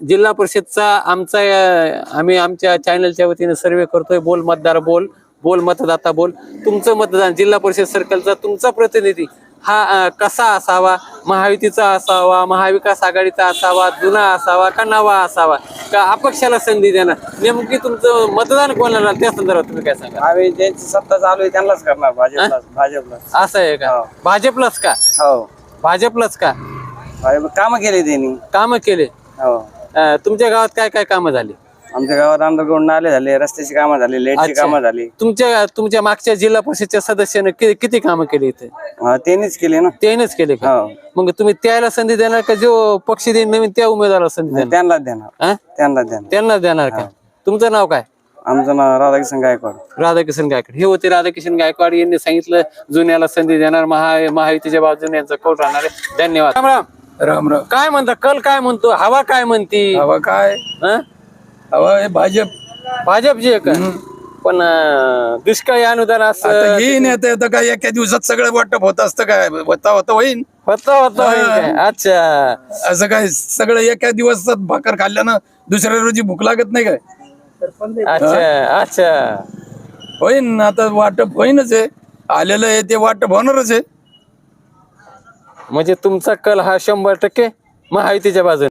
जिल्हा परिषदचा आमचा आम्ही आमच्या चॅनलच्या वतीने सर्वे करतोय. बोल मतदार बोल बोल मतदाता बोल. तुमचं मतदान जिल्हा परिषद सर्कलचा तुमचा प्रतिनिधी हा कसा असावा? महायुतीचा असावा महाविकास आघाडीचा असावा जुना असावा का नवा असावा? का अपक्षाला संधी देणार नेमकी तुमचं मतदान कोणाला त्या संदर्भात तुम्ही काय सांगा आम्ही ज्यांची सत्ता चालू आहे त्यांनाच करणार भाजपला भाजपला असं आहे का? भाजपलाच का? हो. भाजपलाच का? काम केले त्यांनी. कामं केले. हो. अं, तुमच्या गावात काय काय कामं झाली? आमच्या गावात अंडरग्राऊंड नाले झाले रस्त्याची कामं झाली लाईटची अच्छा. कामं झाली. तुमच्या तुमच्या मागच्या जिल्हा परिषदच्या सदस्यानं कि- किती कामं केली इथे? हा, त्यांनीच केले ना. त्यानेच केले का? हो. मग तुम्ही त्याला संधी देणार का? जो पक्ष देईन नवीन त्या उमेदवाराला संधी देणार? त्यांनाच देणार. हा? त्यांनाच देणार. त्यांनाच देणार का? तुमचं नाव काय? आमचं नाव राधाकिशन गायकवाड. राधाकिशन गायकवाड. हे होते राधाकिशन गायकवाड यांनी सांगितलं जुन्याला संधी देणार महा महायुतीच्या बाजूने यांचा कौल राहणार आहे. धन्यवाद. राम राम. राम राम. काय म्हणता? कल काय म्हणतो? हवा काय म्हणती? हवा काय? हं? हवा हे भाजप. भाजपची आहे का? पण अं, दुष्काळी अनुदान आता असं येईन येतं येतं काय एका दिवसात सगळं वाटप होत असतं काय? होता होता होईन. होतं होतं? अच्छा. असं काय? सगळं एका दिवसात भाकर खाल्ल्यानं दुसऱ्या रोजी भूक लागत नाही काय? अच्छा अच्छा. होईन आता वाटप होईनच आहे. आलेलं आहे ते वाटप होणारच आहे. म्हणजे तुमचा कल हा शंभर टक्के महायुतीच्या बाजूने.